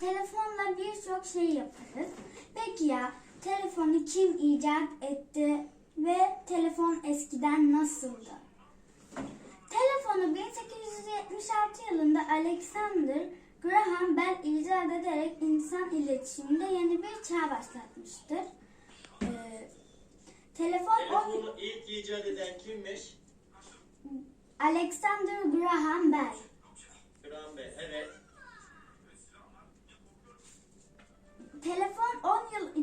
telefonla birçok şey yaparız. Peki ya telefonu kim icat etti ve telefon eskiden nasıldı? Telefonu 1876 yılında Alexander Graham Bell icat ederek insan iletişiminde yeni bir çağ başlatmıştır. Ee, telefon on- Telefonu ilk icat eden kimmiş? Alexander Graham Bell. Graham Bell. Evet.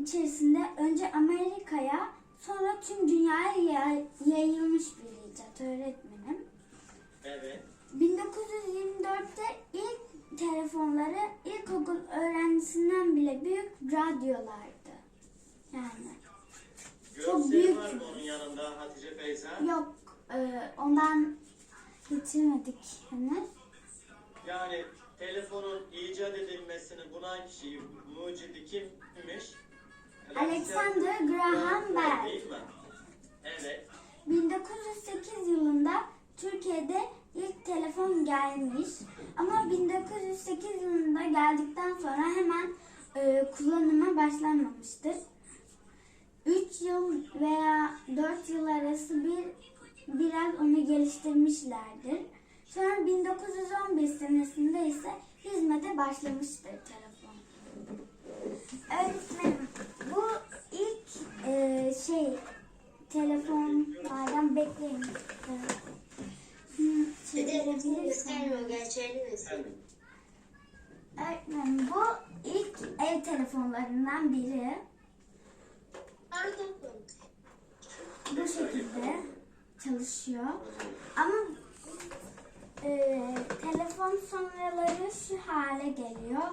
İçerisinde önce Amerika'ya sonra tüm dünyaya yay- yayılmış bir icat öğretmenim. Evet. 1924'te ilk telefonları ilkokul öğrencisinden bile büyük radyolardı. Yani Çok Görseli büyük. var mı onun yanında Hatice Feyza? yok e, ondan getirmedik henüz. Yani telefonun icat edilmesini bulan kişi, mucidi kimmiş? Alexander Graham Bell. Evet. 1908 yılında Türkiye'de ilk telefon gelmiş ama 1908 yılında geldikten sonra hemen e, kullanıma başlanmamıştır. 3 yıl veya 4 yıl arası bir biraz onu geliştirmişlerdir. Sonra 1911 senesinde ise hizmete başlamıştır telefon. Öğretmenim bu ilk e, şey çevirebilirsem. Göstermiyor gerçeğini göster. Efendim. Öğretmenim bu ilk ev telefonlarından biri. Bu şekilde çalışıyor. Ama e, telefon sonraları şu hale geliyor.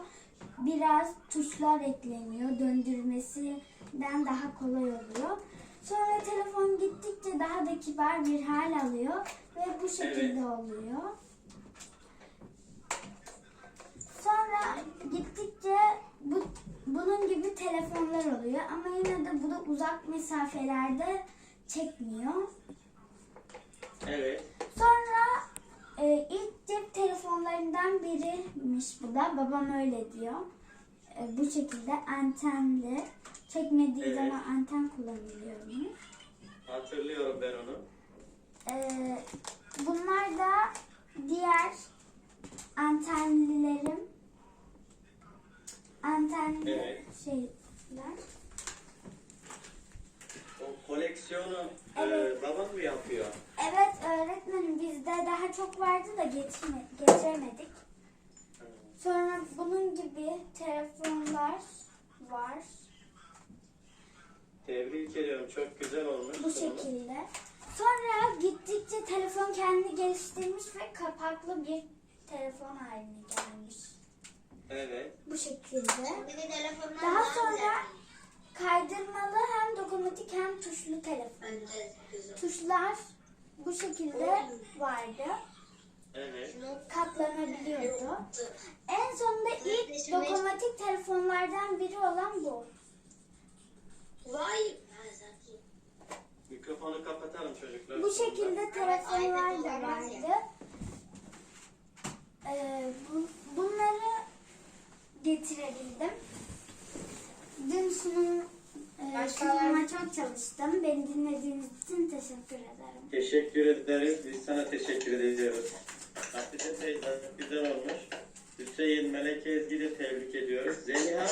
Biraz tuşlar ekleniyor. Döndürmesinden daha kolay oluyor. Sonra telefon gittikçe daha da kibar bir hal alıyor ve bu şekilde Evet. oluyor. Sonra gittikçe bu, bunun gibi telefonlar oluyor ama yine de bu da uzak mesafelerde çekmiyor. Evet. Sonra e, ilk cep telefonlarından biriymiş bu da. Babam öyle diyor. E, bu şekilde antenli. Çekmediği Evet. zaman anten kullanılıyormuş. Hatırlıyorum ben onu. E, bunlar da diğer antenlilerim. Antenli Evet. şeyler. O koleksiyonu Evet. e, babam mı yapıyor? Evet öğretmenim bizde daha çok vardı da getirme, getiremedik. Sonra bunun gibi telefonlar var. Tebrik ediyorum. Çok güzel olmuş. Bu şekilde. Sonra gittikçe telefon kendini geliştirmiş ve kapaklı bir telefon haline gelmiş. Evet. Bu şekilde. Daha sonra kaydırmalı hem dokunmatik hem tuşlu telefon. Tuşlar bu şekilde vardı. Evet. Katlanabiliyordu. En sonunda ilk dokunmatik telefonlardan biri olan bu. Vay. Mikrofonu kapatalım çocuklar. Bu şekilde telefonlar da vardı. Ee, bu- bunları getirebildim. Dün sunum, e, sunuma çok çalıştım. Beni dinlediğiniz için teşekkür ederim. Teşekkür ederiz. Biz sana teşekkür ediyoruz. Hatice teyze güzel olmuş. Hüseyin Melek Ezgi de tebrik ediyoruz. Zeliha